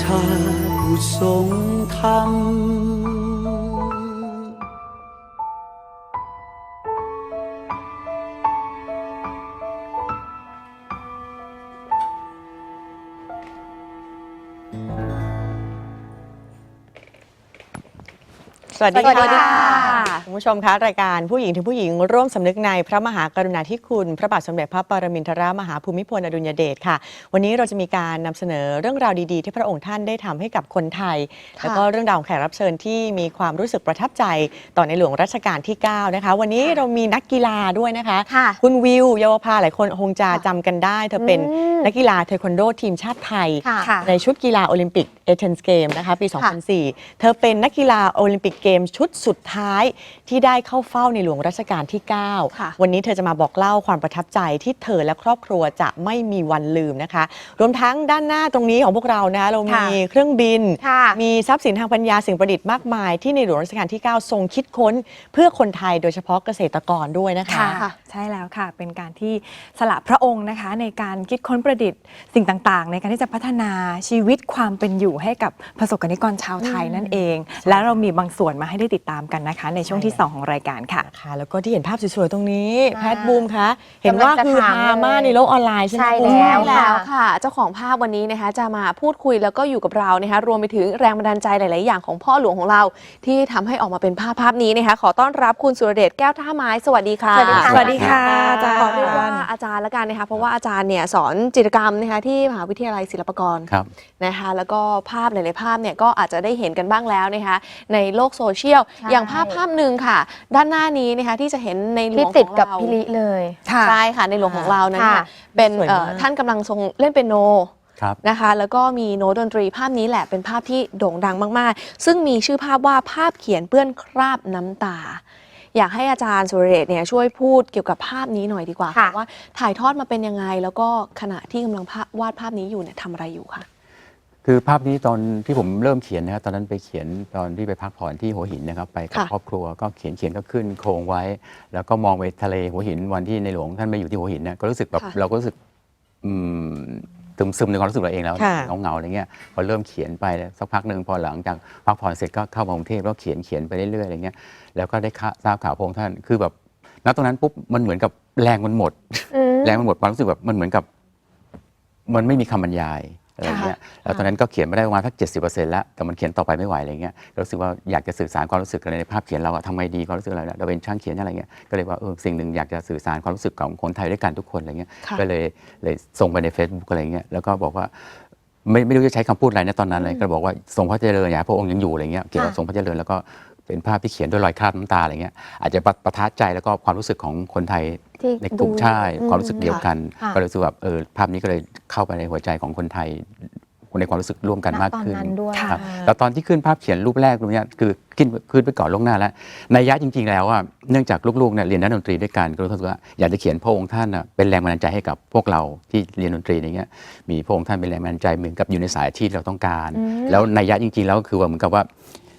ชาผู้ทรงธรรมสวัสดีสวัสดีค่ะ ค่ะคุณผู้ชมคะรายการผู้หญิงถึงผู้หญิงร่วมสำนึกในพระมหากรุณาธิคุณ พระบาทสมเด็จพระปรมินทรมหาภูมิพลอดุลยเดชค่ะ วันนี้เราจะมีการนำเสนอเรื่องราวดีๆ ที่พระองค์ท่านได้ทำให้กับคนไทยค่ะแล้วก็เรื่องราวของแขกรับเชิญที่มีความรู้สึกประทับใจต่อในหลวงรัชกาลที่ 9 นะคะ วันนี้เรามีนักกีฬาด้วยนะคะ ค่ะ คุณวิวเยาวภาหลายคนคงจะจำกันได้ เธอเป็นอืม นักกีฬาเทควันโดทีมชาติไทย ค่ะ ในชุดกีฬาโอลิมปิกเอเธนส์เกมนะคะปี 2004 เธอเป็นนักกีฬาโอลิมปิกเกมชุดสุดท้ายที่ได้เข้าเฝ้าในหลวงรัชกาลที่ค่ะ9วันนี้เธอจะมาบอกเล่าความประทับใจที่เธอและครอบครัวจะไม่มีวันลืมนะคะ รวมทั้งด้านหน้าตรงนี้ของพวกเรานะเรามีค่ะเครื่องบินค่ะมีทรัพย์สินทางปัญญาสิ่งประดิษฐ์มากมาย ที่ในหลวงรัชกาลที่ 9 ทรงคิดค้น เพื่อคนไทยโดยเฉพาะเกษตรกรด้วยนะคะค่ะใช่แล้วค่ะเป็นการที่สละพระองค์นะคะในการคิดค้นประดิษฐ์สิ่งต่างๆ ในการที่จะพัฒนาชีวิตความเป็นอยู่ให้กับประสบกนิกรชาวไทยนั่นเอง และเรามีบางส่วนมาให้ได้ติดตามกันนะคะ ในช่วงที่ 2 ของรายการค่ะค่ะ แล้วก็ที่เห็นภาพสวยๆตรงนี้อ่าแพทบูมคะเห็นว่าำลังจะคือถามฮาเลยมากในโลกออนไลน์ใช่ไหมใช่คุณแล้วใช่แล้วค่ะ เจ้าของภาพวันนี้นะคะจะมาพูดคุยแล้วก็อยู่กับเรานะคะรวมไปถึงแรงบันดาลใจหลาย ๆ อย่างของพ่อหลวงของเรา ที่ทำให้ออกมาเป็นภาพภาพนี้นะคะขอต้อนรับคุณสุรเดชแก้วท่าไม้สวัสดีค่ะสวัสดีค่ะ สวัสดีค่ะอาจารย์ขอเรียกว่าอาจารย์ละกันนะคะเพราะว่าอาจารย์เนี่ยสอนจิตรกรรมนะคะที่มหาวิทยาลัยศิลปากรครับนะคะแล้วก็ภาพหลายๆภาพเนี่ยก็อาจจะได้เห็นกันบ้างแล้วนะคะในโลกโซเชียล ใช่ อย่างภาพภาพหนึ่งค่ะ ด้านหน้านี้นะคะที่จะเห็นในหลที่วงติดของกับเราพิลิเลย ค่ะ ใช่ค่ะในหลวงของเรานั้นค่ะค่ะเป็นสวยเอ่มาอกท่านกำลังทรงเล่นเป็นโน ครับ นะคะแล้วก็มีโน้ตดนตรีภาพนี้แหละเป็นภาพที่โด่งดังมาก ๆ ซึ่งมีชื่อภาพว่าภาพเขียนเปื้อนคราบน้ำตา อยากให้อาจารย์สุรเดชเนี่ยช่วยพูดเกี่ยวกับภาพนี้หน่อยดีกว่าค่ะ ว่าถ่ายทอดมาเป็นยังไง แล้วก็ขณะที่กำลังภาพวาดภาพนี้อยู่เนี่ยทำอะไรอยู่คะ คือภาพนี้ตอนที่ผมเริ่มเขียนนะครับตอนนั้นไปเขียนตอนที่ไปพักผ่อนที่หัวหินนะครับ ไปกับค่ะครอบครัวก็เขียนเขียนก็ขึ้นโครงไว้ แล้วก็มองไปทะเลหัวหินวันที่ในหลวงท่านมาอยู่ที่หัวหินเนี่ยก็รู้สึกแบบค่ะเราก็รู้สึกอืมซึมซึมในความรู้สึกเราเองแล้วค่ะเงาเงาๆอะไรเงี้ยพอเริ่มเขียนไปแล้วสักพักหนึ่งพอหลังจากพักผ่อนเสร็จก็เข้ามากรุงเทพแล้วเขียนเขียนไปเรื่อยๆอะไรเงี้ยแล้วก็ได้ข่าทราบข่าวพระองค์ท่านคือแบบณตรงนั้นปุ๊บมันเหมือนกับแรงมันหมด อืม แรงมันหมดความรู้สึกแบบมันเหมือนกับ มันไม่มีคำบรรยาย อะไรเงี้ยแล้วตอนนั้นก็เขียนไม่ได้ประมาณสักเจ็ดสิบเปอร์เซ็นต์แล้วแต่มันเขียนต่อไปไม่ไหวอะไรเงี้ยรู้สึกว่าอยากจะสื่อสารความรู้สึกอะไรในภาพเขียนเราอะทำไงดีความรู้สึกอะไรเนี่ยเราเป็นช่างเขียนอะไรเงี้ยก็เลยว่าเออสิ่งหนึ่งอยากจะสื่อสารความรู้สึกของคนไทยด้วยกันทุกคนอะไรเงี้ยค่ะก็เลยเลยส่งไปใน Facebook อะไรเงี้ยแล้วก็บอกว่าไม่ไม่รู้จะใช้คำพูดอะไรในะตอนนั้นเลยก็บอกว่าทรงพระเจริญอย่าให้พระองค์ยังอยู่อะไรเงี้ยเกี่ยวกับค่ะทรงพระเจริญแล้วก็ เป็นภาพที่เขียนด้วยรอยคราบน้ำตาอะไรเงี้ยอาจจะประประทับใจแล้วก็ความรู้สึกของคนไทยที่ในกลุ่มดูใช่อืมความรู้สึกเดียวกัน ค่ะ ก็เลยรู้สึกแบบเออภาพนี้ก็เลยเข้าไปในหัวใจของคนไทยในความรู้สึกร่วมกันณมากตอนขึ้น นั้นด้วย ครับ แล้วตอนที่ขึ้นภาพเขียนรูปแรกตรงเนี้ยคือขึ้นขึ้นไปก่อนล่วงหน้าแล้วในยยะจริง ๆ แล้วอะเนื่องจากลูกๆเนี่ยเรียนด้านดนตรีด้วยกันก็รู้สึกว่าอยากจะเขียนพระองค์ท่านอะเป็นแรงบันดาลใจให้กับพวกเราที่เรียนดนตรีอย่างเงี้ยมีพระองค์ท่านเป็นแรงบันดาลใจเหมือนกับอยู่ในสายที่เราต้องการแล้วในยยะจริง ๆ แล้วก็คือว่าเหมือนกับว่า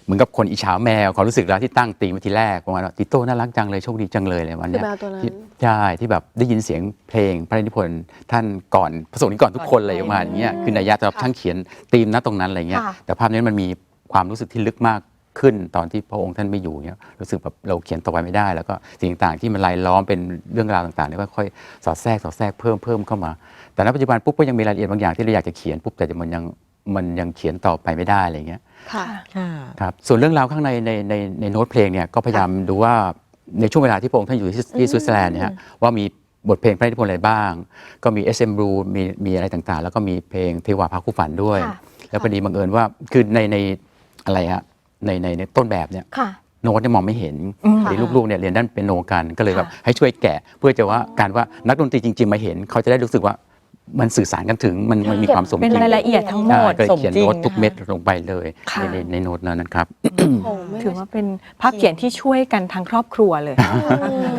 เหมือนกับคนอิจฉาแมวความรู้สึกแล้วที่ตั้งตีมาทีแรกประมาณว่าติโต้น่ารักจังเลยโชคดีจังเลยอะไรวันคือเนี้ยแมวตัวนั้น ที่ใช่ที่แบบได้ยินเสียงเพลงพระนิพนธ์ท่านก่อนพระสงฆ์นิกรทุกคนอะไรประมาณอย่างเงี้ยคือนัยยะสำหรับค่ะช่างเขียนธีมณตรงนั้นอะไรเงี้ยค่ะ แต่ภาพนี้มันมีความรู้สึกที่ลึกมากขึ้นตอนที่พระองค์ท่านไม่อยู่เงี้ยรู้สึกแบบเราเขียนต่อไปไม่ได้ แล้วก็สิ่งต่างๆที่มันรายล้อมเป็นเรื่องราวต่างๆเนี่ยก็ค่อยสอดแทรกสอดแทรกเพิ่มเพิ่มเข้ามา แต่ณปัจจุบันปุ๊บก็ยังมีรายละเอียดบางอย่างที่เราอยากจะเขียนปุ๊บแต่มันยังมันยังเขียนต่อไปไม่ได้อะไรเงี้ย ค่ะค่ะครับส่วนเรื่องราวข้างในในในในโน้ตเพลงเนี่ยก็พยายามดูว่าในช่วงเวลาที่พระองค์ท่านอยู่ที่ที่สวิตเซอร์แลนด์เนี่ยฮะว่ามีบทเพลงพระราชนิพนธ์อะไรบ้าง ก็มี SM b l u มีมีอะไรต่างๆ แล้วก็มีเพลงเทวาพาคู่ฝันด้วย ค่ะแล้วพอดีบังเอิญว่าคือในในอะไรฮะในในในต้นแบบเนี่ยค่ะ โน้ตเนี่ยมองไม่เห็นอืมพอดีลูกๆเนี่ยเรียนด้านเป็นโนกันก็เลยแบบค่ะให้ช่วยแกะเพื่อจะว่าการว่านักดนตรีจริง ๆ มาเห็น เขาจะได้รู้สึกว่า มันสื่อสารกันถึงมันมันมีความสมจเป็นริงรายละเอียดทั้งหมใช่ดก็เลยเขียนสมจริงโน้ตทุกนะคะเม็ดลงไปเลยค่ะ ในในในโน้ตนั้นนะครับโอ้ไม่ถือว่าเป็นภาพเขียนที่ช่วยกันทั้งครอบครัวเลย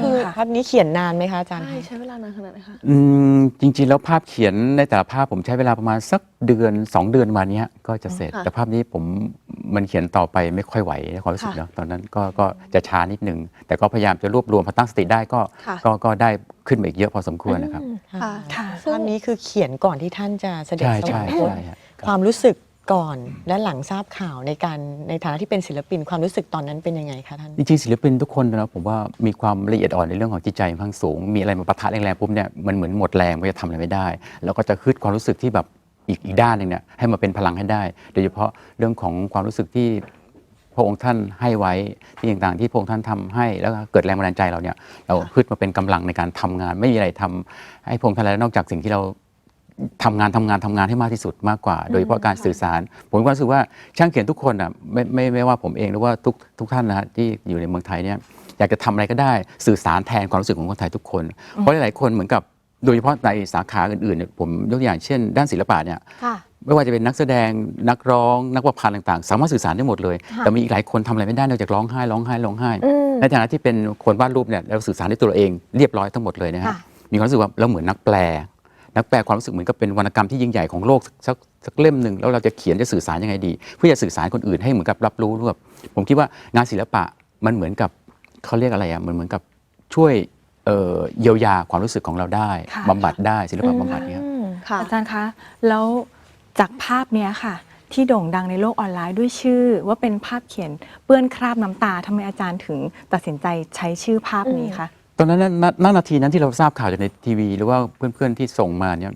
คือค่ะภาพนี้เขียนนานไหมคะอาจารย์ใช่ใช้เวลานานขนาดไหนคะ อืมจริงๆ แล้วภาพเขียนในแต่ละภาพผมใช้เวลาประมาณสัก เดือน 2 เดือนประมาณเนี้ยก็จะเสร็จ ค่ะแต่ภาพนี้ผมมันเขียนต่อไปไม่ค่อยไหวในความรู้สึกค่ะเนาะตอนนั้นก็ก็จะช้านิดนึง แต่ก็พยายามจะรวบรวมพอตั้งสติได้ก็ค่ะ ก็ก็ได้ขึ้นมาอีกเยอะพอสมควรนะครับ ค่ะค่ะภาพนี้คือเขียนก่อนที่ท่านจะเสด็จใช่สวใช่รรคตใช่ฮะครับความรู้สึกก่อนและหลังทราบข่าวในการในฐานะที่เป็นศิลปินความรู้สึกตอนนั้นเป็นยังไงคะท่าน จริงๆศิลปินทุกคนนะผมว่ามีความละเอียดอ่อนในเรื่องของจิตใจค่อนข้างสูง มีอะไรมาปะทะแรงๆปุ๊บเนี่ยมันเหมือนหมดแรงมันจะทำอะไรไม่ได้ แล้วก็จะคืดความรู้สึกที่แบบ อีกอีกด้านหนึ่งเนี่ยให้มาเป็นพลังให้ได้ โดยเฉพาะเรื่องของความรู้สึกที่พระองค์ท่านให้ไว้ที่ต่างๆ ที่พระองค์ท่านทำให้แล้วก็เกิดแรงบันดาลใจเราเนี่ยเราพืชมาเป็นกำลังในการทำงาน ไม่มีอะไรทำให้พระองค์ท่านแล้วนอกจากสิ่งที่เราทำงานทำงานทำงานให้มากที่สุดมากกว่า โดยเฉพาะการสื่อสาร ผมก็รู้สึกว่าช่างเขียนทุกคนอะไม่ไม่ไม่ว่าผมเองหรือว่าทุกทุกท่านนะฮะที่อยู่ในเมืองไทยเนี่ยอยากจะทำอะไรก็ได้สื่อสารแทนความรู้สึกของคนไทยทุกคน เพราะหลายๆคนเหมือนกับ โดยเฉพาะในสาขาอื่นๆเนี่ยผมยกตัวอย่างเช่น ด้านศิลปะเนี่ยค่ะ ไม่ว่าจะเป็นนักแสดงนักร้อง นักประพันธ์ต่างๆ สามารถสื่อสารได้หมดเลย ค่ะ แต่มีอีกหลายคนทำอะไรไม่ได้นอกจากร้องไห้ร้องไห้ร้องไห้ อืม ในฐานะที่เป็นคนวาดรูปเนี่ยเราสื่อสารด้วยตัวเราเองเรียบร้อยทั้งหมดเลยนะฮะค่ะ มีความรู้สึกว่าเราเหมือนนักแปล นักแปลความรู้สึกเหมือนกับเป็นวรรณกรรมที่ยิ่งใหญ่ของโลกสักสักสักเล่มหนึ่งแล้วเราจะเขียนจะสื่อสารยังไงดี เพื่อจะสื่อสารคนอื่นให้เหมือนกับรับรู้ด้วยผมคิดว่างานศิลปะมันเหมือนกับเขาเรียกอะไรอะมันเหมือนกับช่วย เอ่อเยียวยาความรู้สึกของเราได้ค่ะ บำบัดได้ศิลปะบำบัดเนี่ย อืมค่ะ อาจารย์คะ แล้วจากภาพเนี้ยค่ะ ที่โด่งดังในโลกออนไลน์ด้วยชื่อ ว่าเป็นภาพเขียนเปื้อนคราบน้ำตาทำไมอาจารย์ถึงตัดสินใจใช้ชื่อภาพนี้คะ ตอนนั้นน่ะณณนาทีนั้นที่เราทราบข่าวจากในทีวี หรือว่าเพื่อนๆที่ส่งมาเนี่ย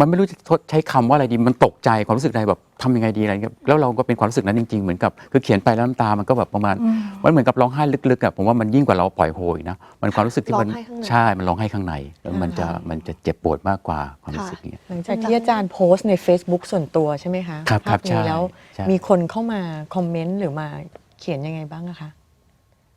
มันไม่รู้จะใช้คำว่าอะไรดี มันตกใจความรู้สึกใดแบบทำยังไงดีอะไรเงี้ยแล้วเราก็เป็นความรู้สึกนั้นจริงๆ เหมือนกับคือเขียนไปแล้วน้ำตา มันก็แบบประมาณอืมมันเหมือนกับร้องไห้ลึกๆอะผมว่ามันยิ่งกว่าเราปล่อยโฮยนะ มันความรู้สึกที่มันร้องไห้ข้างในใช่ มันร้องไห้ข้างใน แล้วมันจะค่ะมันจะเจ็บปวดมากกว่าความรู้ค่ะสึกเนี้ยหลังจากที่อาจารย์โพสต์ใน Facebook ส่วนตัวใช่ไหมคะครับครัภาบพนี้ใช่แล้วใช่มีคนเข้ามาคอมเมนต์หรือมาเขียนยังไงบ้างอะคะ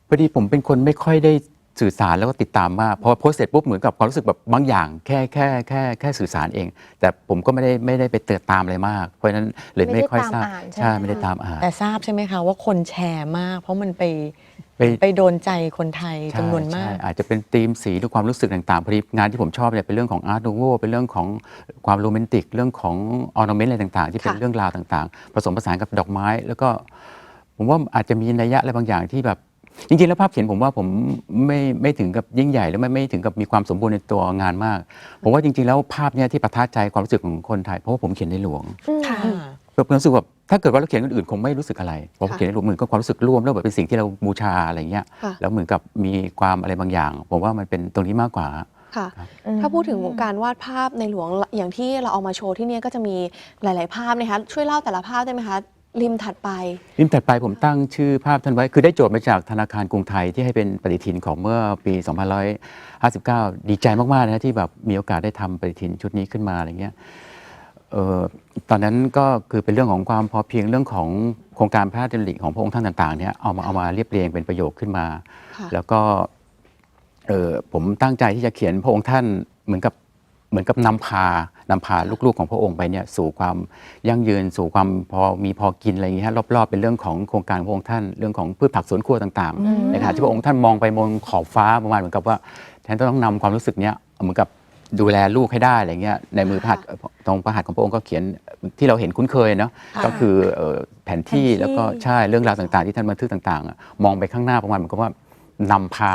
พอดีผมเป็นคนไม่ค่อยได้ สื่อสารแล้วก็ติดตามมากพอโพสต์เสร็จปุ๊บเหมือนกับความรู้สึกแบบบางอย่างแค่แค่แค่แค่สื่อสารเอง แต่ผมก็ไม่ได้ไม่ได้ไปเติดตามอะไรมาก เพราะฉะนั้นเลยไม่ค่อยทราบไม่ได้ตามอ่านใช่ไหมไม่ได้ตามอ่านแต่ทราบใช่ไหมคะว่าคนแชร์มาก เพราะมันไปไปไปโดนใจคนไทยใช่จำนวนมากใช่อาจจะเป็นธีมสีหรือความรู้สึกต่างๆพอดีงานที่ผมชอบเนี่ยเป็นเรื่องของอาร์ต o ูโวเป็นเรื่องของความโรแมนติก เรื่องของออร์นเมนต์อะไรต่างๆ ที่เป็นค่ะเรื่องราวต่างๆ ผสมผสานกับดอกไม้แล้วก็ผมว่าอาจจะมีนัยยะอะไรบางอย่างที่แบบ จริงๆแล้วภาพเขียนผมว่าผมไม่ไม่ถึงกับยิ่งใหญ่แล้วไม่ไม่ถึงกับมีความสมบูรณ์ในตัวงานมากผมว่าจริงๆแล้วภาพเนี้ยที่ประทับใจความรู้สึกของคนไทยเพราะว่าผมเขียนในหลวงอืมค่ะผมรู้สึกว่าถ้าเกิดว่าเราเขียนคนอื่นคงไม่รู้สึกอะไรเพราะผมค่ะเขียนในหลวงเหมือนกับความรู้สึกร่วมแล้วแบบเป็นสิ่งที่เราบูชาอะไรเงี้ยค่ะ แล้วเหมือนกับมีความอะไรบางอย่าง ผมว่ามันเป็นตรงนี้มากกว่า ค่ะครับถ้าพูดถึงการวาดภาพในหลวงอย่างที่เราเอามาโชว์ที่เนี่ยก็จะมีหลาย ๆ ภาพนะคะช่วยเล่าแต่ละภาพได้ไหมคะ ริมถัดไปริมถัดไปผมตั้งชื่อภาพท่านไว้ คือได้โจทย์มาจากธนาคารกรุงไทยที่ให้เป็นปฏิทินของเมื่อปี 2559 ดีใจมาก ๆ นะที่แบบมีโอกาสได้ทำปฏิทินชุดนี้ขึ้นมาอะไรเงี้ยเออตอนนั้นก็คือเป็นเรื่องของความพอเพียงเรื่องของโครงการพระราชดำริของพระองค์ท่านต่าง ๆ เนี่ยเอามาเอามาเรียบเรียงเป็นประโยคขึ้นมาค่ะแล้วก็ออผมตั้งใจที่จะเขียนพระองค์ท่านเหมือนกับ เหมือนกับนำพานำพาลูกๆของพระองค์ไปเนี่ยสู่ความยั่งยืนสู่ความพอมีพอกินอะไรอย่างเงี้ยฮะรอบๆ เป็นเรื่องของโครงการของพระองค์ท่านเรื่องของพืชผักสวนครัวต่างอืมๆในขณะที่พระองค์ท่านมองไปบนขอบฟ้าประมาณเหมือนกับว่าแทนต้องนำความรู้สึกเนี้ยเหมือนกับดูแลลูกให้ได้อะไรเงี้ยในมือพระหัตถ์ตรงพระหัตถ์ของพระองค์ก็เขียนที่เราเห็นคุ้นเคยเนาะค่ะก็คือเอ่อแผนที่แผนที่แล้วก็ใช่เรื่องราวต่างๆ ที่ท่านบันทึกต่างๆอะมองไปข้างหน้าประมาณเหมือนกับว่า นำพา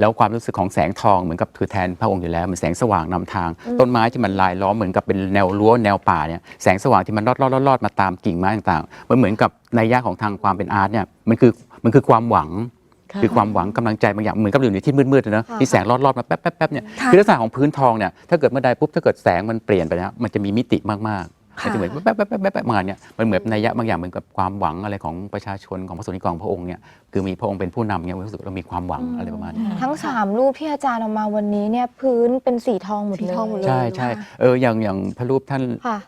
แล้วความรู้สึกของแสงทองเหมือนกับคือแทนพระองค์อยู่แล้วเหมือนแสงสว่างนำทาง ต้นไม้ที่มันลายล้อมเหมือนกับเป็นแนวรั้วแนวป่าเนี่ยแสงสว่างที่มันลอดลอดลอดลอดมาตามกิ่งไม้ต่างๆมันเหมือนกับในยยะของทางความเป็นอาร์ตเนี่ยมันคือมันคือความหวังค่ะคือความหวังกำลังใจบางอย่างเหมือนกับอยู่ในที่มืดๆนะค่ะที่แสงลอดลอดมาแป๊บแป๊บแป๊บเนี่ยค่ะคือลักษณะของพื้นทองเนี่ยถ้าเกิดเมื่อใดปุ๊บถ้าเกิดแสงมันเปลี่ยนไปนะมันจะมีมิติมากๆ ค่ะมันจะเหมือนแป๊บแป๊บแป๊บแป๊บแป๊บมาเนี่ยมันเหมือนในยยะบางอย่างเหมือนกับความหวังอะไรของประชาชนของพระสงฆ์นิกรของพระองค์เนี่ยคือมีพระองค์เป็นผู้นำเนี่ยรู้สึกเรามีความหวังอะไรประมาณนี้ทั้ง 3 รูปที่อาจารย์เอามาวันนี้เนี่ยพื้นเป็นสีทองหมดสีเลยทองหมดเลย ใช่ใช่เอออย่างอย่างพระรูปท่าน ค่ะ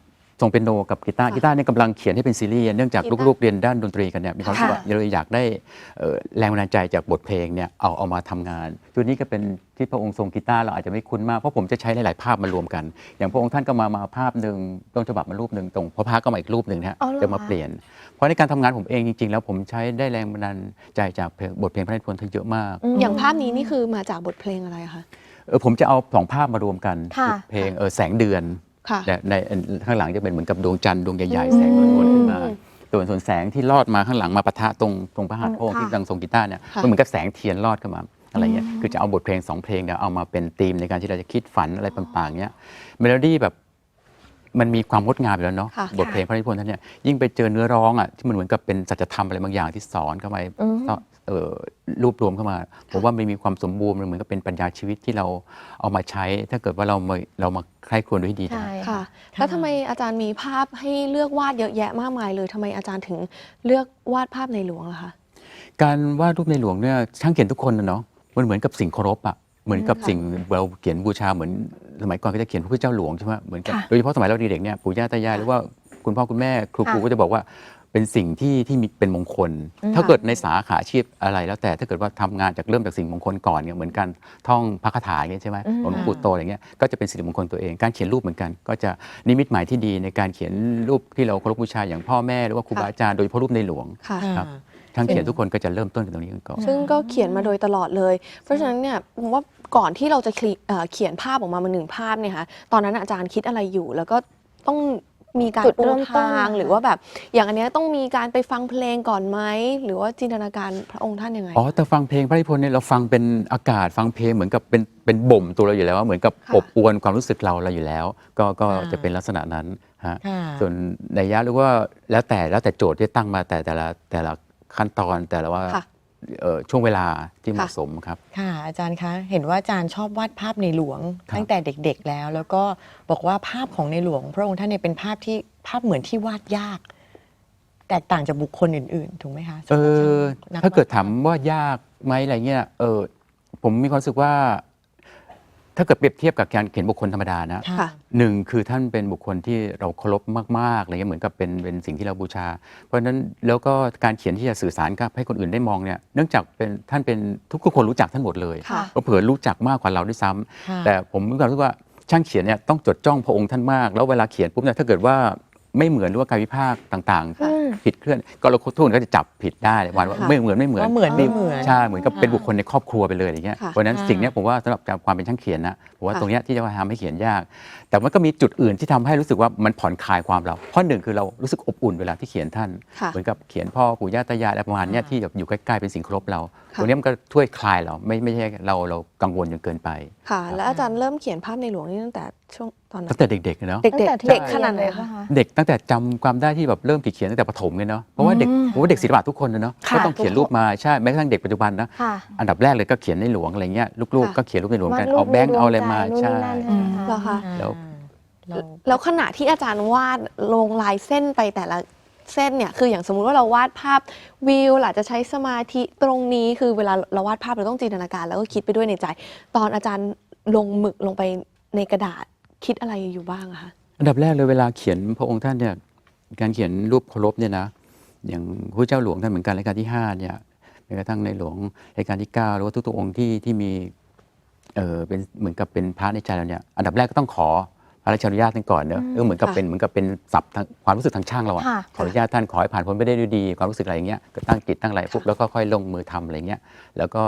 ทรงเป็นโนกับกีตาร์ค่ะกีตาร์เนี่ยกำลังเขียนให้เป็นซีรีส์เนื่องจากกีตาร์ลูกๆเรียนด้านดนตรีกันเนี่ยมีความรู้สึกค่ะว่าเราอยากได้เอ่อแรงบันดาลใจจากบทเพลงเนี่ยเอาเอามาทำงานตัวนี้ก็เป็นที่พระองค์ทรงกีตาร์เราอาจจะไม่คุ้นมากเพราะผมจะใช้หลายๆภาพมารวมกัน อย่างพระองค์ท่านก็มามาภาพหนึ่งต้นฉบับมารูปหนึ่งตรงพระพักตร์ก็มาอีกรูปหนึ่งนะฮะอ๋อเหรอจะมาเปลี่ยน เพราะในการทำงานผมเองจริง ๆ แล้วผมใช้ได้แรงบันดาลใจจากเพลงบทเพลงพระราชนิพนธ์ท่านเยอะมาก อย่างภาพนี้นี่คือมาจากบทเพลงอะไรคะเออผมจะเอาสองภาพมารวมกันค่ะเพลงเออแสงเดือนค่ะ และในข้างหลังจะเป็นเหมือนกับดวงจันทร์ดวงใหญ่ๆแสงนวลๆขึ้นมาอืมส่วนส่วนแสงที่ลอดมาข้างหลังมาปะทะตรงตรงพระหัตถ์พระองค์ค่ะที่ดังทรงกีตาร์เนี่ยค่ะมันเหมือนกับแสงเทียนลอดเข้ามาอะไรเงี้ยคือจะเอาบทเพลงสองเพลงเนี่ยเอามาเป็นธีมในการที่เราจะคิดฝันอะไรต่างๆเนี้ยเมโลดี้แบบมันมีความงดงามอยู่แล้วเนาะค่ะบทเพลงพระนิพนธ์ท่านเนี่ยยิ่งไปเจอเนื้อร้องอะที่มันเหมือนกับเป็นสัจธรรมอะไรบางอย่างที่สอนเข้าไปอืมเอ่อ รวบรวมเข้ามาผมว่ามันมีความสมบูรณ์มันเหมือนกับเป็นปัญญาชีวิตที่เราเอามาใช้ ถ้าเกิดว่าเรามาเรามาใคร่ครวญด้วยให้ดีนะ ใช่ค่ะค่ะ แล้วทำไมอาจารย์มีภาพให้เลือกวาดเยอะแยะมากมายเลยทำไมอาจารย์ถึงเลือกวาดภาพในหลวงอะคะ การวาดรูปในหลวงเนี่ยช่างเขียนทุกคนนะเนาะมันเหมือนกับสิ่งเคารพอะเหมือนกับค่ะสิ่งเราเขียนบูชาเหมือนสมัยก่อนก็จะเขียนพระพุทธเจ้าหลวงใช่ไหมเหมือนกับค่ะโดยเฉพาะสมัยเราเด็กๆเนี่ยปู่ย่าตายายหรือว่าคุณพ่อคุณแม่ครูครูค่ะก็จะบอกว่า เป็นสิ่งที่ที่มีเป็นมงคลอืมถ้าเกิดในสาขาอาชีพอะไรแล้วแต่ถ้าเกิดว่าทำงานจากเริ่มจากสิ่งมงคลก่อนเนี่ยเหมือนกันท่องพระคาถาอย่างเงี้ยใช่ไหมอืมหลวงปู่โตอะไรเงี้ยก็จะเป็นสิริมงคลตัวเองการเขียนรูปเหมือนกัน ก็จะนิมิตหมายที่ดีในการเขียนรูปที่เราเคารพบูชาอย่างพ่อแม่หรือว่าครูบาอาจารย์โดยเฉพาะรูปในหลวงค่ะครับช่างเขียนทุกคนก็จะเริ่มต้นกันตรงนี้กันก่อนซึ่งก็เขียนมาโดยตลอดเลย เพราะฉะนั้นเนี่ยผมว่าก่อนที่เราจะคลิเอ่อเขียนภาพออกมามาหนึ่งภาพเนี่ยค่ะตอนนั้นอาจารย์คิดอะไรอยู่แล้วก็ต้อง มีการจุดปูเริ่มต้น ทางหรือว่าแบบ อย่างอันเนี้ยต้องมีการไปฟังเพลงก่อนไหมหรือว่าจินตนาการพระองค์ท่านยังไง อ๋อแต่ฟังเพลงพระนิพนธ์เนี่ยเราฟังเป็นอากาศฟังเพลงเหมือนกับเป็นเป็นบ่มตัวเราอยู่แล้วว่าเหมือนกับค่ะอบอวนความรู้สึกเราเราอยู่แล้ว ก็ก็ค่ะจะเป็นลักษณะนั้นฮะค่ะ ส่วนในยยะหรือว่าแล้วแต่แล้วแต่โจทย์ที่ตั้งมาแต่แต่ละแต่ละขั้นตอนแต่ละว่าค่ะเอ่อ ช่วงเวลาที่เหมาะค่ะสมครับ ค่ะ อาจารย์คะ เห็นว่าอาจารย์ชอบวาดภาพในหลวงครับตั้งแต่เด็กๆแล้ว แล้วก็บอกว่าภาพของในหลวง พระองค์ท่านเนี่ยเป็นภาพที่ภาพเหมือนที่วาดยาก แตกต่างจากบุคคลอื่นๆ ถูกไหมคะเออสำหรับช่งนัถ้าเกิดถามว่ายากไหมอะไรเงี้ยเออผมมีความรู้สึกว่า ถ้าเกิดเปรียบเทียบกับการเขียนบุคคลธรรมดานะค่ะค่ะ หนึ่งคือท่านเป็นบุคคลที่เราเคารพมากๆอะไรเงี้ยเหมือนกับเป็นเป็นสิ่งที่เราบูชา เพราะฉะนั้นแล้วก็การเขียนที่จะสื่อสารกับให้คนอื่นได้มองเนี่ยเนื่องจากเป็นท่านเป็นทุกคนรู้จักท่านหมดเลยค่ะก็เผื่อรู้จักมากกว่าเราด้วยซ้ำ ค่ะ แต่ผมมีความรู้สึกว่าช่างเขียนเนี่ยต้องจดจ้องพระองค์ท่านมาก แล้วเวลาเขียนปุ๊บเนี่ยถ้าเกิดว่าไม่เหมือนหรือว่าการวิพากษ์ต่างอืมๆ ผิดเคลื่อนก็เราทุกคนก็จะจับผิดได้วันว่าค่ะไม่เหมือนไม่เหมือนว่าเหมือนไม่เหมือนใช่เหมือนกับเป็นบุคคลในครอบครัวไปเลยอย่างเงี้ยค่ะเพราะฉะนั้นค่ะสิ่งเนี้ยผมว่าสำหรับความเป็นช่างเขียนนะผมว่าค่ะตรงเนี้ยที่จะทำให้เขียนยาก แต่มันก็มีจุดอื่นที่ทำให้รู้สึกว่ามันผ่อนคลายความเราเพราะหนึ่งคือเรารู้สึกอบอุ่นเวลาที่เขียนท่านค่ะเหมือนกับเขียนพ่อปู่ย่าตายายอะไรประมาณเนี้ยที่แบบอยู่ใกล้ๆเป็นสิ่งเคารพเราค่ะตรงเนี้ยมันก็ช่วยคลายเราไม่ไม่ใช่เราเรากังวลจนเกินไปค่ะ แล้วอาจารย์เริ่มเขียนภาพในหลวงนี่ตั้งแต่ช่วงตอนนั้ตั้นงแต่เด็กๆเนาะเด็กตั้งแต่ๆที่เด็กขเรียนาดไหนเลยคะปะคะเด็กตั้งแต่จำความได้ที่แบบเริ่มเขียนตั้งแต่ประถมเลยเนาะเพราะว่าเด็กอืมผมว่าเด็กศิลปะทุกคนนะเนาะค่ะก็ต้องเขียนรูปมาใช่แม้กระทั่งเด็กปัจจุบันนะค่ะอันดับแรกเลยก็เขียนในหลวงอะไรเงี้ยลูกค่ะๆก็เขียนรูปในหลวงวากัดนรูเอาปแบงค์ในดวเอาอะไรมาใจนู่นใช่นี่นั่นใช่ไหมคะเหรอคะแล้วเราแล้วขณะที่อาจารย์วาดลงลายเส้นไปแต่ละเส้นเนี่ยคืออย่างสมมุติว่าเราวาดภาพวิวหล่ะจะใช้สมาธิตรงนี้คือเวลาเราวาดภาพเราต้องจินตนาการ แล้วก็คิดไปด้วยในใจ ตอนอาจารย์ลงหมึกลงไปในกระดาษคิดอะไรอยู่บ้างอะคะอันดับแรกเลยเวลาเขียนพระองค์ท่านเนี่ย การเขียนรูปเคารพเนี่ยนะอย่างพระเจ้าหลวงท่านเหมือนกันรัชกาลที่5เนี่ยแม้กระทั่งในหลวงรัชกาลที่ 9 หรือว่าทุกๆองค์ที่ที่มีเออเป็นเหมือนกับเป็นพระในใจเราเนี่ยอันดับแรกก็ต้องขอพระราชอนุญาตท่านก่อนเนอะเออเหมือนกับค่ะเป็นเหมือนกับเป็นศัพท์ทางความรู้สึกทางช่างเราอะค่ะขออนุญาตท่านขอให้ผ่านพ้นไปได้ด้วยดี ความรู้สึกอะไรอย่างเงี้ยก็ตั้งจิตตั้งอะไรปุ๊บแล้วก็ค่อยลงมือทำอะไรเงี้ยแล้วก็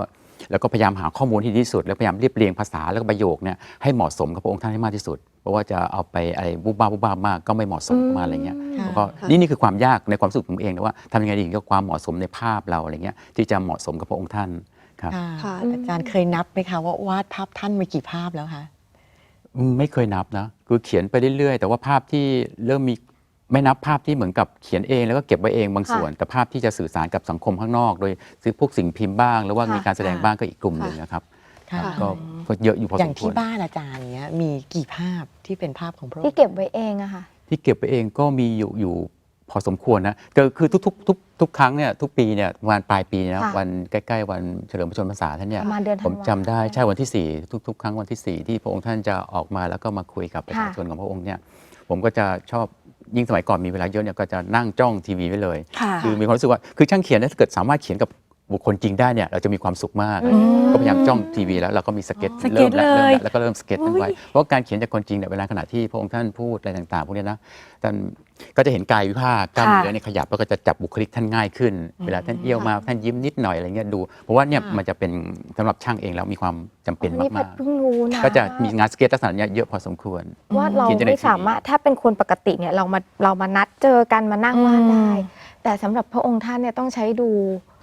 แล้วก็พยายามหาข้อมูลที่ดีที่สุด แล้วพยายามเรียบเรียงภาษาแล้วก็ประโยคเนี่ยให้เหมาะสมกับพระองค์ท่านให้มากที่สุด เพราะว่าจะเอาไปอะไรบุบบ้าบุบบ้ามากก็ไม่เหมาะสมมากอะไรเงี้ยค่ะแล้วก็นี่นี่คือความยากในความรู้สึกผมเองนะว่าทำยังไงดีถึงจะความเหมาะสมในภาพเราอะไรเงี้ยที่จะเหมาะสมกับพระองค์ท่านครับค่ะค่ะอาจารย์เคยนับไหมคะว่าวาดภาพท่านมากี่ภาพแล้วคะอืมไม่เคยนับนะคือเขียนไปเรื่อยๆ แต่ว่าภาพที่เริ่มมี ไม่นับภาพที่เหมือนกับเขียนเองแล้วก็เก็บไว้เองบางส่วน แต่ภาพที่จะสื่อสารกับสังคมข้างนอก โดยซื้อพวกสิ่งพิมพ์บ้าง หรือว่าค่ะมีการแสดงบ้างก็อีกกลุ่มหนึ่งนะครับค่ะ ก็ก็เยอะอยู่พออสย่างมควที่รบ้านอาจารย์เนี้ยมีกี่ภาพที่เป็นภาพของพระองที่ค์ เก็บไว้เองอะค่ะ ที่เก็บไปเองก็มีอยู่อยู่พอสมควรนะก็คือทุกๆทุกทุกครั้งเนี่ยทุกปีเนี่ยวันปลายปีนะค่ะ วันใกล้ๆ วันเฉลิมพระชนมพรรษาท่านเนี่ยประมาณเดือนธันผวามจำได้ใช่วันที่ 4 ทุก ๆ ครั้งวันที่ 4 ที่พระองค์ท่านจะออกมาแล้วก็มาคุยกับประชาชนของพระองค์เนี่ยผมก็จะชอบ ยิ่งสมัยก่อนมีเวลาเยอะเนี่ยก็จะนั่งจ้องทีวีไว้เลยค่ะคือมีความรู้สึกว่าคือช่างเขียนเนี่ยถ้าเกิดสามารถเขียนกับ บุคคลจริงได้เนี่ยเราจะมีความสุขมากอืมก็พยายามจ้องทีวีแล้วเราก็มีสเก็ตสเก็เริ่ตมแล้วเลยเริ่มแล้วแล้วก็เริ่มสเก็ตนั้นไว้เพราะการเขียนจากคนจริงเนี่ยเวลาขณะที่พระองค์ท่านพูดอะไรต่างๆพวกเนี้ยนะท่านก็จะเห็นกายวิภาคกล้ามเนื้อเนี่ยขยับแล้วก็จะจับบุคลิกท่านง่ายขึ้น เวลาท่านเอี้ยวมาท่านยิ้มนิดหน่อยอะไรเงี้ยดู เพราะว่าเนี่ยค่ะมันจะเป็นสำหรับช่างเองแล้วมีความจำเป็นนี่แพมาทกเพิ่งรู้นะๆก็จะมีงานสเก็ตลักษณะเนี้ยเยอะพอสมควรว่าเราคิดจะได้ไม่สามารถถ้าเป็นคนปกติเนี่ยเรามาเรามานัดเจอกันมานั่งวาดได้แต่สำหรับพระองค์ท่านเนี่ยต้องใช้ดู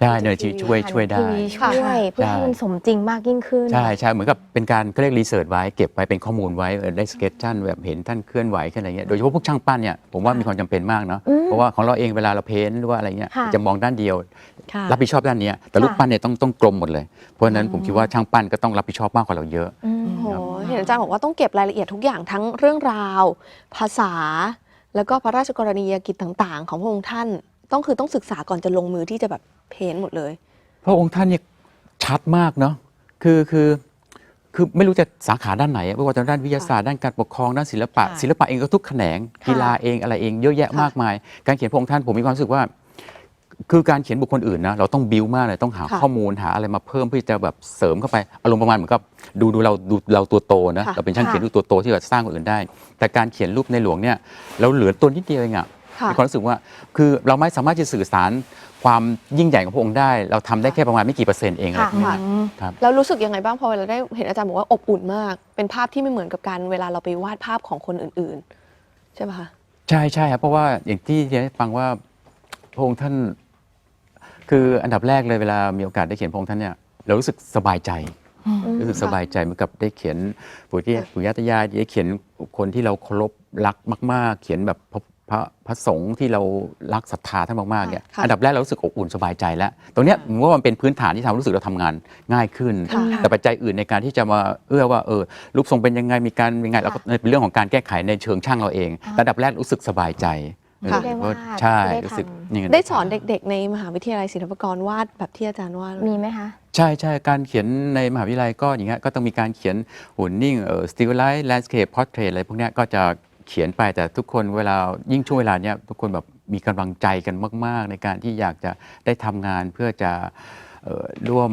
ใช่เนยช่วยช่วยได้ทีวีช่วยเพื่อให้มันสมจริงมากยิ่งขึ้น ใช่ใช่เหมือนกับเป็นการเขาเรียกรีเสิร์ชไว้เก็บไว้เป็นข้อมูลไว้เออได้สเก็ตท่านแบบเห็นท่านเคลื่อนไหวขึ้นอะไรเงี้ยโดยเฉพาะพวกช่างปั้นเนี่ยผมว่ามีความจำเป็นมากเนาะอืมเพราะว่าของเราเองเวลาเราเพ้นท์หรือว่าอะไรเงี้ยค่ะ จะมองด้านเดียว ค่ะ รับผิดชอบด้านเนี้ยแต่รูปค่ะปั้นเนี่ยต้องต้องกลมหมดเลย เพราะฉะนั้นผมคิดว่าช่างปั้นก็ต้องรับผิดชอบมากกว่าเราเยอะ อืม โอ้โหเห็นอาจารย์บอกว่าต้องเก็บรายละเอียดทุกอย่างทั้งเรื่องราว ภาษา แล้วก็พระราชกรณียกิจต่าง ๆ ของพระองค์ท่าน ต้องคือต้องศึกษาก่อนจะลงมือที่จะแบบ เพ้นท์หมดเลย พระองค์ท่านเนี่ยชัดมากเนาะคือคือคือไม่รู้จะสาขาด้านไหนไม่ว่าจะด้านวิทยาศาสตร์ด้านการปกครองด้านศิลปะค่ะศิลปะเองก็ทุกแขนงกีฬาเองอะไรเองเยอะแยะค่ะมากมาย การเขียนพระองค์ท่านผมมีความรู้สึกว่า คือการเขียนบุคคลอื่นนะเราต้องบิวมากเลยต้องหาค่ะข้อมูลหาอะไรมาเพิ่มเพื่อจะแบบเสริมเข้าไปอารมณ์ประมาณเหมือนกับดูดูเราดูเราตัวโตนะค่ะเราเป็นช่างค่ะเขียนดูตัวโตที่แบบสร้างคนอื่นได้ แต่การเขียนรูปในหลวงเนี่ยเราเหลือตัวนิดเดียวเองอะค่ะ มีความรู้สึกว่าคือเราไม่สามารถจะสื่อสารความยิ่งใหญ่ของพระองค์ได้ เราทำได้แค่ประมาณไม่กี่เปอร์เซ็นต์เองอะไรค่ะพวกนี้ค่ะครับแล้วรู้สึกยังไงบ้างพอเวลาได้เห็นอาจารย์บอกว่าอบอุ่นมาก เป็นภาพที่ไม่เหมือนกับการเวลาเราไปวาดภาพของคนอื่น ๆ ใช่ไหมคะใช่ใช่ครับเพราะว่าอย่างที่เรียนให้ฟังว่าพระองค์ท่าน คืออันดับแรกเลยเวลามีโอกาสได้เขียนพระองค์ท่านเนี่ยเรารู้สึกสบายใจรู้สึกสบายใจเหมือนกับได้เขียนปู่ที่ค่ะปู่ย่าตายายได้เขียนคนที่เราเคารพรักมาก ๆ เขียนแบบ พระพระพระสงฆ์ที่เรารักศรัทธาท่านมากๆเนี่ยค่ะอันดับแรกเรารู้สึกอบอุ่นสบายใจแล้ว ตรงเนี้ยผมว่ามันเป็นพื้นฐานที่ทำให้รู้สึกเราทำงานง่ายขึ้น ค่ะ แต่ปัจจัยอื่นในการที่จะมาเอื้อว่าเออรูปทรงเป็นยังไงมีการยังไงเราก็เป็นเรื่องของการแก้ไขในเชิงช่างเราเองระดับแรกรู้สึกสบายใจค่ะเออได้วาดใช่ได้รู้สึกทำย่างนั้นได้สอนเด็กๆ ในมหาวิทยาลัยศิลปากรวาดแบบที่อาจารย์วาดไหมมีไหมคะ ใช่ใช่การเขียนในมหาวิทยาลัยก็อย่างเงี้ยก็ต้องมีการเขียนหุ่นนิ่งเอ่อสติลไลท์แลนด์สเคปพอร์เทรตอะไรพวกเนี้ยก็จะ เขียนไปแต่ทุกคนเวลายิ่งช่วงเวลาเนี้ยทุกคนแบบมีกำลังใจกันมาก ๆ ในการที่อยากจะได้ทำงานเพื่อจะเอ่อร่วม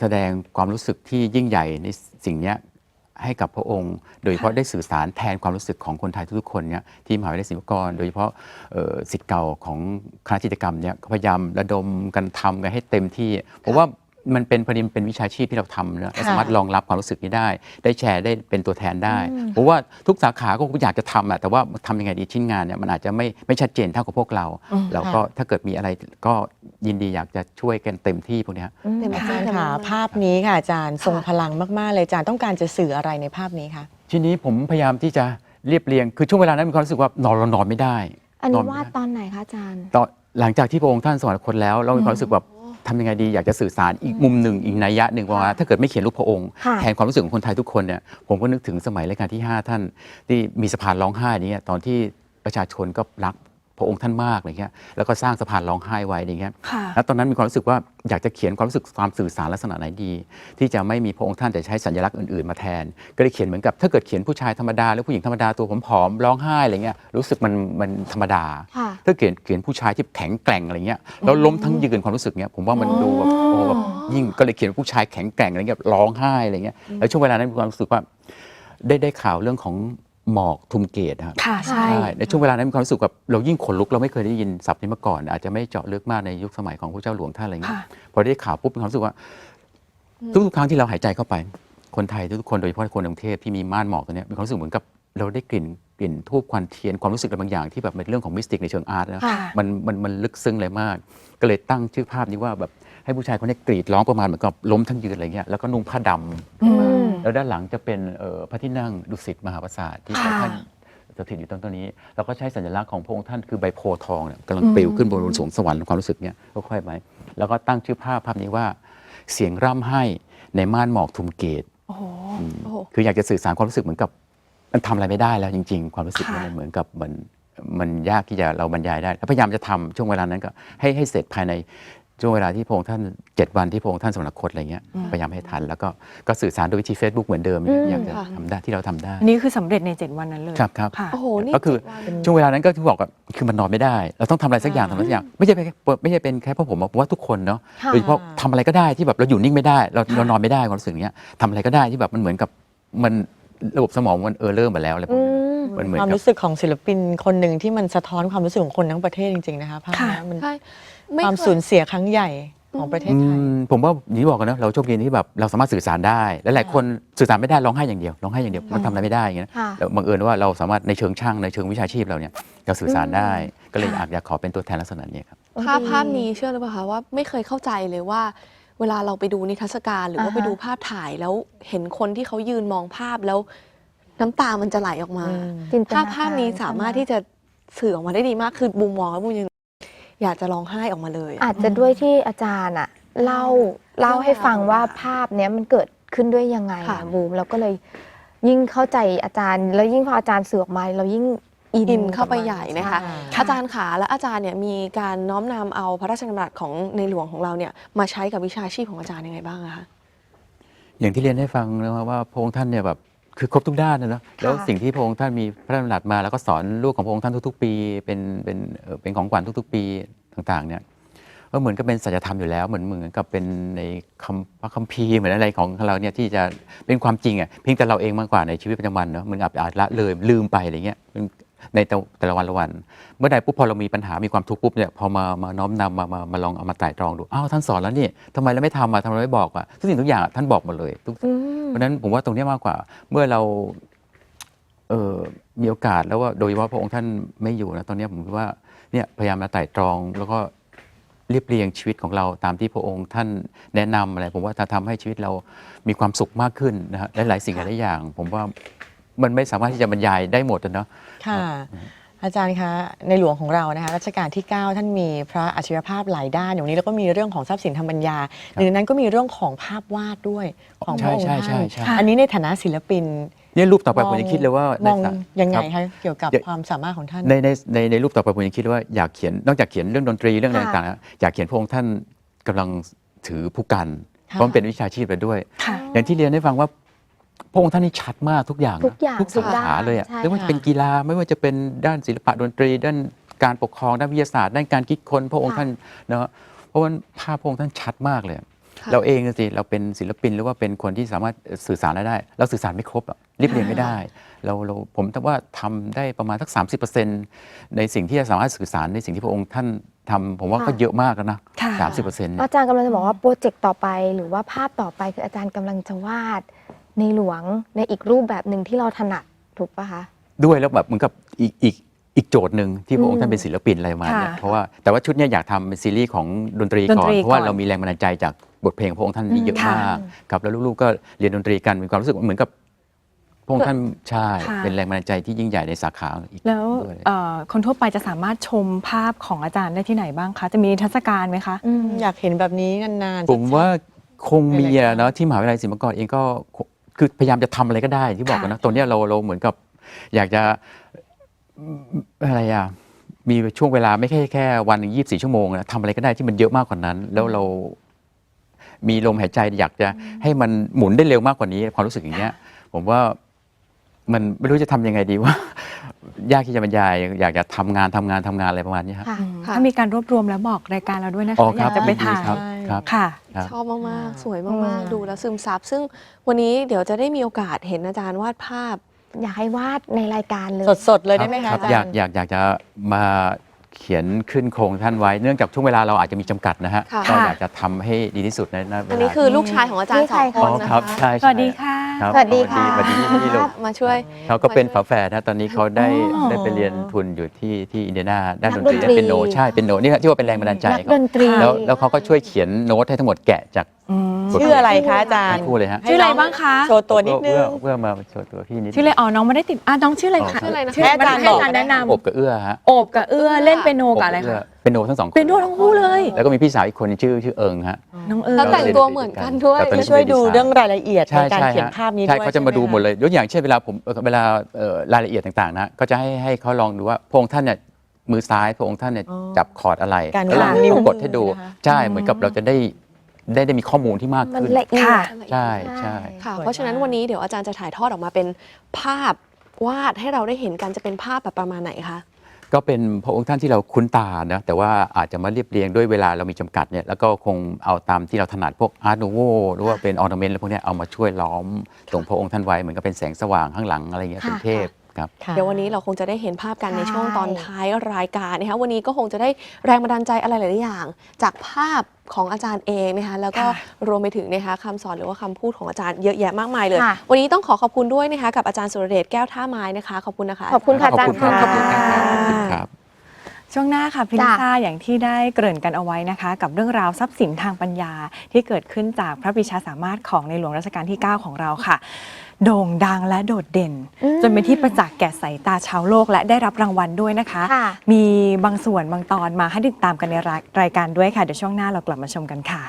แสดงความรู้สึกที่ยิ่งใหญ่ในสิ่งเนี้ยให้กับพระองค์ โดยเฉพาะได้สื่อสารแทนความรู้สึกของคนไทยทุกๆคนเนี่ยที่มหาวิทยาลัยศิลปากร โดยเฉพาะเอ่อสิทธิ์เก่าของคณะจิตรกรรมเนี่ยก็พยายามระดมกันทำกันให้เต็มที่เพราะว่า มันเป็นพอดีมันเป็นวิชาชีพที่เราทำเนอะเราสามารถรองรับความรู้สึกนี้ได้ ได้แชร์ได้เป็นตัวแทนได้เพราะว่าทุกสาขาก็อยากจะทำอะแต่ว่าทำยังไงดีชิ้นงานเนี่ยมันอาจจะไม่ไม่ชัดเจนเท่ากับพวกเราเราก็ถ้าเกิดมีอะไรก็ยินดีอยากจะช่วยกันเต็มที่พวกเนี้ย เต็มอาที่จารย์เต็มค่ะที่ภาพนี้ค่ะอาจารย์ทรงพลังมาก ๆ เลยอาจารย์ต้องการจะสื่ออะไรในภาพนี้คะ ทีนี้ผมพยายามที่จะเรียบเรียง คือช่วงเวลานั้นมีความรู้สึกว่านอนเรานอนไม่ได้ อันนี้ไม่วาดไตอนไหนคะอาจารย์ ตอนหลังจากที่พระองค์ท่านสวรรคตแล้ว เรามีความรู้สึกแบบ ทำยังไงดีอยากจะสื่อสารอีกมุมหนึ่งอีกนัยยะหนึ่งว่าถ้าเกิดไม่เขียนรูปพระองค์ค่ะแทนความรู้สึกของคนไทยทุกคนเนี่ยผมก็นึกถึงสมัยรัชกาลที่ 5 ท่านที่มีสะพานร้องไห้นี้ตอนที่ประชาชนก็รัก พระองค์ท่านมากอะไรเงี้ยแล้วก็สร้างสะพานร้องไห้ไว้อย่างเงี้ยค่ะแล้วตอนนั้นมีความรู้สึกว่าอยากจะเขียนความรู้สึกความสื่อสารลักษณะไหนดี ที่จะไม่มีพระองค์ท่านแต่ใช้สัญลักษณ์อื่นๆมาแทน ก็เลยเขียนเหมือนกับถ้าเกิดเขียนผู้ชายธรรมดาหรือผู้หญิงธรรมดาตัวผอมๆร้องไห้อะไรเงี้ยรู้สึกมันมันธรรมดาค่ะถ้าเขียนเขียนผู้ชายที่แข็งแกร่งอะไรเงี้ยแล้วล้มทั้งยืนความรู้สึกเนี้ยผมว่ามันดูแบบโอ้แบบยิ่งก็เลยเขียนผู้ชายแข็งแกร่งอะไรเงี้ยร้องไห้อะไรเงี้ยแล้วช่วงเวลานั้นมีความรู้สึกว่าได้ได้ข่าวเรื่องของ หมอกทุมเกตนะครับค่ะใช่ ในช่วงเวลานั้นมีความรู้สึกแบบเรายิ่งขนลุกเราไม่เคยได้ยินศัพท์นี้มาก่อน อาจจะไม่เจาะลึกมากในยุคสมัยของพระเจ้าหลวงท่านอะไรเงี้ยค่ะพอได้ข่าวปุ๊บมีความรู้สึกว่า ทุกๆครั้งที่เราหายใจเข้าไป คนไทยทุกๆคนโดยเฉพาะคนกรุงเทพที่มีม่านหมอกตัวเนี้ยมีความรู้สึกเหมือนกับเราได้กลิ่นกลิ่นทูบควันเทียนความรู้สึกอะไรบางอย่างที่แบบเป็นเรื่องของมิสติกในเชิงอาร์ตนะค่ะมันมันมันลึกซึ้งเลยมาก ก็เลยตั้งชื่อภาพนี้ว่าแบบ ให้ผู้ชายคนนี้กรีดร้องประมาณเหมือนกับล้มทั้งยืนอะไรเงี้ยแล้วก็นุ่งผ้าดำอืมแล้วด้านหลังจะเป็นเอ่อพระที่นั่งดุสิตมหาปราสาทที่พระค่ะท่านสถิตอยู่ตรงตัวนี้แล้วก็ใช้สัญลักษณ์ของพระองค์ท่านคือใบโพธิ์ทองเนี่ยกำลังปลิวขึ้นบนสวงสวรรค์ความรู้สึกเนี้ยค่อยๆไปแล้วก็ตั้งชื่อภาพภาพนี้ว่า เสียงร่ำไห้ในม่านหมอกทุมเกตโอ้โหอืมโอ้โหคืออยากจะสื่อสารความรู้สึกเหมือนกับ มันทำอะไรไม่ได้แล้วจริง ๆ ความรู้สึกค่ะมันเหมือนกับมันมันยากที่จะเราบรรยายได้แล้วพยายามจะทำช่วงเวลานั้นก็ให้ให้เสร็จภายใน ช่วงเวลาที่พระองค์ท่านเจ็ดวันที่พระองค์ท่านสวรรคตอะไรเงี้ยพยายามให้ทัน แล้วก็ก็สื่อสารโดยวิธี Facebook เหมือนเดิมอืมอยากจะค่ะทำได้ที่เราทำได้อันนี้คือสำเร็จใน 7 วันนั้นเลยครับครับ ค่ะ โอ้โห นี่ก็คือ เจ็ดวัน ช่วงเวลานั้นก็ที่บอกว่าคือมันนอนไม่ได้ เราต้องทำอะไรสักอย่างทำอะไรสักอย่างไม่ใช่เป็นแค่ไม่ใช่เป็นแค่พวกผมอะผมว่าทุกคนเนาะค่ะ โดยเฉพาะทำอะไรก็ได้ที่แบบเราอยู่นิ่งไม่ได้เราเรานอนไม่ได้ความรู้สึกเนี้ยทำอะไรก็ได้ที่แบบมันเหมือนกับมันระบบสมองมันเออเริ่มไปแล้วอะไรพวอืกนี้มมันเหมือนความกับ รู้สึกของศิลปินคนหนึ่งที่มันสะท้อนความรู้สึกของคนทั้งประเทศจริงๆนะคะภาพค่ะ นี้มัน ใช่ ไม่ความเคยสูญเสียครั้งใหญ่ของประเทศอืไทยมผมว่าอย่างที่บอกกันนะเราโชคดีที่แบบเราสามารถสื่อสารได้และหลายคนสื่อสารไม่ได้ร้องไห้อย่างเดียวร้องไห้อย่างเดียวมันทำอะไรไม่ได้อย่างเงี้ยค่ะ แล้วบังเอิญว่าเราสามารถในเชิงช่างในเชิงวิชาชีพเราเนี่ยเราสื่อสารได้ก็เลยค่ะอยากอยากขอเป็นตัวแทนลักษณะนี้ครับ ภาพภาพนี้เชื่อหรือเปล่าคะว่าไม่เคยเข้าใจเลยว่า เวลาเราไปดูนิทรรศการหรือว่าอ่าฮะ ไปดูภาพถ่ายแล้วเห็นคนที่เขายืนมองภาพแล้ว น้ำตามันจะไหลออกมาจินตภาพกภาพนี้สามารถที่จะสื่อออกมาได้ดีมากคือบูมมองแล้วบูมยัง อยากจะร้องไห้ออกมาเลยอะ อาจจะด้วยที่อาจารย์อะเล่าเล่าให้ฟังว่าภาพเนี้ยมันเกิดขึ้นด้วยยังไงค่ะอะบูมเราก็เลยยิ่งเข้าใจอาจารย์ แล้วยิ่งพออาจารย์สื่อออกมาเรายิ่งอินอินเข้าไปกับมัใหญ่นะคะ ใช่ อาจารย์ขาและอาจารย์เนี่ยมีการน้อมนำเอาพระราชดำรัสของในหลวงของเราเนี่ยมาใช้กับวิชาชีพของอาจารย์ยังไงบ้างอะคะ อย่างที่เรียนให้ฟังนะครับว่าพระองค์ท่านเนี่ยแบบ คือครบทุกด้านนะเนอะแล้วสิ่งที่พระองค์ท่านมีพระราชดำรัสมา แล้วก็สอนลูกของพระองค์ท่านทุก ๆ ปี เป็นเป็นเอ่อเป็นของขวัญทุก ๆ ปีต่างๆเนี่ยก็เหมือนกับเป็นสัจธรรมอยู่แล้วเหมือนเหมือนกับเป็นในคำพระคัมภีร์เหมือนอะไรของเราเนี่ยที่จะเป็นความจริงอะเพียงแต่เราเองมากกว่าในชีวิตประจำวันเนอะมันอาจอาจละเลยลืมไปอะไรเงี้ยใน แต่แต่ละวันละวัน เมื่อใดปุ๊บพอเรามีปัญหามีความทุกข์ปุ๊บเนี่ยพอมามาน้อมนำมามามาลองเอามาไต่ตรองดูอ้าวท่านสอนแล้วนี่ทำไมเราไม่ทำอะทำไมเราไม่บอกอะทุกสิ่งทุกอย่างอะท่านบอกหมดเลยทุกอืมเพราะฉะนั้นผมว่าตรงเนี้ยมากกว่า เมื่อเราเออมีโอกาสแล้วว่าโดยเฉพาะพระองค์ท่านไม่อยู่นะตอนเนี้ยผมคิดว่าเนี่ยพยายามมาไต่ตรองแล้วก็เรียบเรียงชีวิตของเราตามที่พระองค์ท่านแนะนำอะไรผมว่าจะทำให้ชีวิตเรามีความสุขมากขึ้นนะฮะหลายๆสิ่งหลายๆอย่าง ผมว่า มันไม่สามารถที่จะบรรยายได้หมดอะเนาะ ค่ะ อาจารย์คะ ในหลวงของเรานะคะรัชกาลที่ 9 ท่านมีพระอัจฉริยภาพหลายด้านอย่างนี้แล้วก็มีเรื่องของทรัพย์สินทางปัญญาหนึ่งในนั้นก็มีเรื่องของภาพวาดด้วยของพระองค์ใช่ใช่ท่านใช่ใช่ อันนี้ในฐานะศิลปินเนี่ยรูปต่อไปมองผมยังคิดเลยว่ามองในยังไงครับคะเกี่ยวกับเดี๋ยว ความสามารถของท่าน ในในในในรูปต่อไปผมยังคิดว่าอยากเขียนนอกจากเขียนเรื่องดนตรีเรื่องอะไรค่ะต่างๆนะอยากเขียนพระองค์ท่านกำลังถือผู้กันค่ะเพราะมันเป็นวิชาชีพไปด้วย ค่ะ อย่างที่เรียนให้ฟังว่า พระองค์ท่านนี่ชัดมากทุกอย่างนะทุกอย่างทุกสาทุกด้าขานเลยอะใช่ไม่ว่าจะค่ะ เป็นกีฬาไม่ว่าจะเป็นด้านศิลปะดนตรี ด้านการปกครองด้านวิทยาศาสตร์ด้านการคิดค้นพระองค์ค่ะ ท่านเนาะเพราะว่าภาพพระองค์ท่านชัดมากเลย ค่ะ เราเองสิเราเป็นศิลปินหรือว่าเป็นคนที่สามารถสื่อสารได้ เราสื่อสารไม่ครบอะรีบเรียนไม่ได้ เราเราผมคิดว่าทำได้ประมาณสัก 30%ในสิ่งที่จะสามารถสื่อสารในสิ่งที่พระองค์ท่านทำผมว่าก็ค่ะ เยอะมากแล้วนะค่ะ สามสิบเปอร์เซ็นต์อาจารย์กำลังจะบอกว่าโปรเจกต์ต่อไปหรือว่าภาพต่อไปคืออาจารย์กำลังจะวาด ในหลวงในอีกรูปแบบหนึ่งที่เราถนัดถูกปะคะ ด้วยแล้วแบบเหมือนกับอีกอีกอีกโจทย์หนึ่งที่พระองอืค์มท่านเป็นศิลปินอะไรมาเนี่ยค่ะเพราะว่าแต่ว่าชุดเนี้ยอยากทำเป็นซีรีส์ของดนตรีดนก่อตนรีเพราะว่าก่อนเรามีแรงบันดาลใจจากบทเพลงของพระองค์ท่านนี่เยอะค่ะ มากครับแล้วลูกๆก็เรียนดนตรีกันมีความรู้สึกเหมือนกับพระองค์ท่านใช่ค่ะ เป็นแรงบันดาลใจที่ยิ่งใหญ่ในสาขาอีกแล้วด้วย เอ่อคนทั่วไปจะสามารถชมภาพของอาจารย์ได้ที่ไหนบ้างคะ จะมีนิทรรศการไหมคะอืมอยากเห็นแบบนี้นานๆ ผมว่าคงมีในรายการอะเนาะที่มหาวิทยาลัยศิลปากรเองก็คง คือพยายามจะทำอะไรก็ได้ที่บอกกันนะตอนเนี้ยเราเราเหมือนกับอยากจะอะไรอะมีช่วงเวลาไม่ใช่แค่วันหนึ่งยี่สิบสี่ชั่วโมงนะทำอะไรก็ได้ที่มันเยอะมากกว่านั้น แล้วเรามีลมหายใจอยากจะให้มันหมุนได้เร็วมากกว่านี้ความรู้สึกอย่างเงี้ย ผมว่ามันไม่รู้จะทำยังไงดีว่า ยากที่จะบรรยาย อยากจะทำงานทำงานทำงานอะไรประมาณนี้ครับค่ะค่ะถ้ามีการรวบรวมแล้วบอกรายการเราด้วยนะคะอ๋ออครัยาบกจะไปยินดีถ่าย ครับครับค่ะครับชอบมากๆ สวยอืมากมๆดูแล้วซึมซับ ซึ่งวันนี้เดี๋ยวจะได้มีโอกาสเห็นอาจารย์วาดภาพ อยากให้วาดในรายการเลย สดๆ เลยได้ไหมคคะรับอาอยาจากรย์อยากอยากจะมา เขียนขึ้นโครงท่านไว้ เนื่องจากช่วงเวลาเราอาจจะมีจำกัดนะฮะค่ะ ก็อยากจะทำให้ดีที่สุดในในเวลาอันนี้คือลูกชายของอาจารย์สองคอ๋อนนะครัคะบใช่สใช่วัสดีค่ะ รับสวัสดีค่ะ สวัสดีพี่ลูก มาช่วย เขาก็เป็นมาช่วยฝาแฝดนะตอนนี้เขาได้อ๋อ ได้ไปเรียนทุนอยู่ที่ที่อินเดียนาด้านนัดกนตรีดนตรี และเป็นโนใช่เป็นโนนี่ที่ว่าเป็นแรงบันดาลใจนักเขาดนตรี แล้วแล้วเขาก็ช่วยเขียนโน้ตให้ทั้งหมดแกะจากอืมชื่ออะไรคะอาจารย์ ทั้งคู่เลยฮะชื่ออะไรบ้างคะโชว์ตัวนิดนึเอื้องเอื้อมาโชว์ตัวพี่นิด ชื่ออะไรอ๋อน้องไม่ได้ติดอะน้องชื่ออะไรคะชื่ออะไรนะคะ ให้ให้อาจารย์บอกให้แนะนำอบกับเอื้อฮะโอบกับเอื้อเล่นเปียโนกับอะไรบเอื้คะเป็นโนทั้งสองคนเป็นโนทั้งคู่เลย แล้วก็มีพี่สาวอีกคนชื่อชื่อเอิงฮะ น้องเอิญ แล้วแต่งตัวเหมือนกันด้วยครับตอนจะนี้ช่วยดูเรื่องรายละเอียดในใช่การใช่เขียนฮะภาพนี้ใช่ด้วยเขาจะมาดูหมดใช่เลยยกอย่างเช่นเวลาผมเอ่อเวลาเอ่อรายละเอียดต่างๆนะก็จะให้ให้เขาลองดูว่าพระองค์ท่านเนี่ยมือซ้ายพระองค์ท่านเนี่ยอ๋อจับคอร์ดอะไรการแล้วลองวางนิ้วกดให้ดู มือนะคะ ใช่เหมือนกับเราจะได้ ได้ได้มีข้อมูลที่มากมันขึ้น ละเอียค่ะดใช่ใช่ ค่ะ สวยเพราะฉะนั้นมากวันนี้เดี๋ยวอาจารย์จะถ่ายทอดออกมาเป็นภาพวาดให้เราได้เห็นกันจะเป็นภาพแบบประมาณไหนคะ ก็เป็นพระองค์ท่านที่เราคุ้นตานะแต่ว่าอาจจะมาเรียบเรียงด้วยเวลาเรามีจำกัดเนี่ยแล้วก็คงเอาตามที่เราถนัดพวกอาร์ตโนโวหรือว่าเป็นออร์นเมนต์อะไรพวกเนี้ยเอามาช่วยล้อมตรงพระองค์ท่านไว้เหมือนกับเป็นแสงสว่างข้างหลังอะไรเงี้ยเป็นค่ะ เทพ ครับค่ะเดี๋ยววันนี้เราคงจะได้เห็นภาพกันในใช่ช่วงตอนท้ายรายการนะคะวันนี้ก็คงจะได้แรงบันดาลใจอะไรหลาย ๆ อย่าง จากภาพของอาจารย์เองนะคะแล้วก็ค่ะรวมไปถึงนะคะคำสอนหรือว่าคำพูดของอาจารย์เยอะแยะมากมายเลยค่ะวันนี้ต้องขอขอบคุณด้วยนะคะกับอาจารย์สุรเดชแก้วท่าไม้นะคะขอบคุณนะคะขอบคุณค่ะอาจารขอบย์คุณครับขอบคุณครับค่ะขอบคุณครับช่วงหน้าค่ะพิลิจ้ะซ่าอย่างที่ได้เกริ่นกันเอาไว้นะคะ กับเรื่องราวทรัพย์สินทางปัญญาที่เกิดขึ้นจากพระปรีชาสามารถของในหลวงรัชกาลที่ 9 ของเราค่ะ โด่งดังและโดดเด่นอืมจนเป็นที่ประจักษ์แก่สายตาชาวโลกและได้รับรางวัลด้วยนะคะค่ะมีบางส่วนบางตอนมาให้ติดตามกันในรายรายการด้วยค่ะ เดี๋ยวช่วงหน้าเรากลับมาชมกันค่ะ